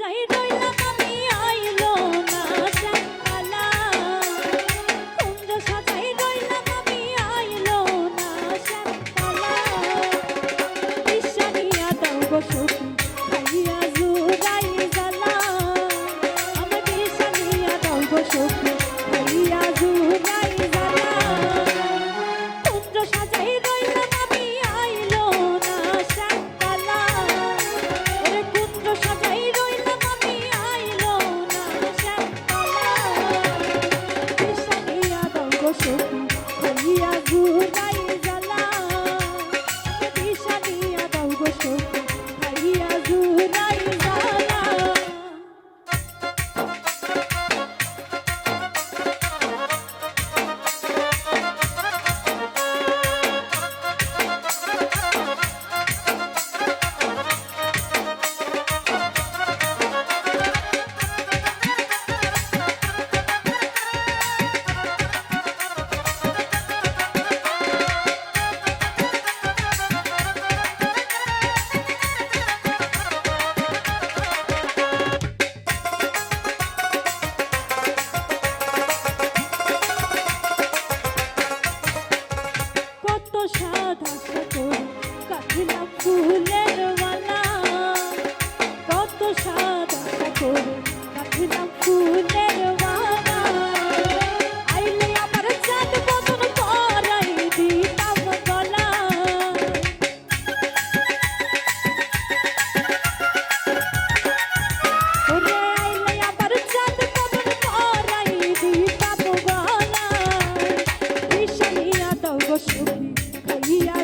যাই রই সাদা সাগর কাঠিলা ফুলের মালা কত সাদা সাগর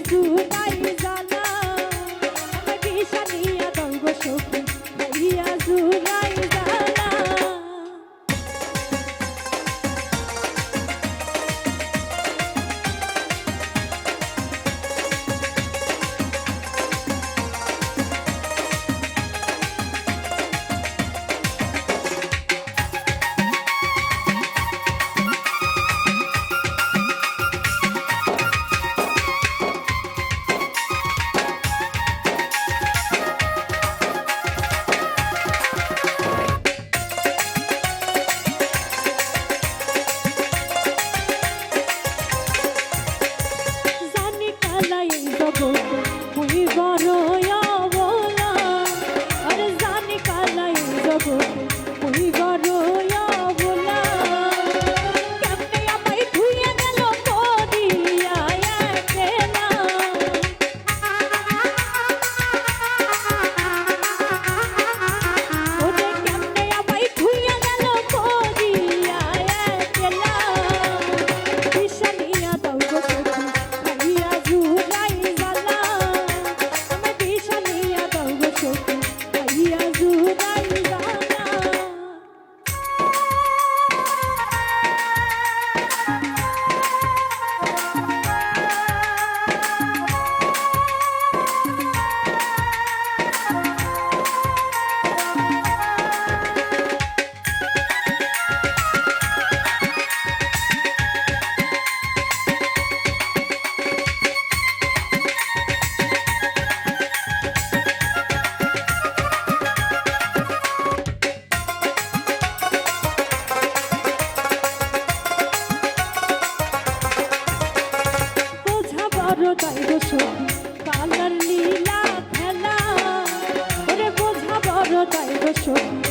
くい বড়টাই দোষণ কালার লীলা খেলা ওরে বোঝা বড়টাই দোষণ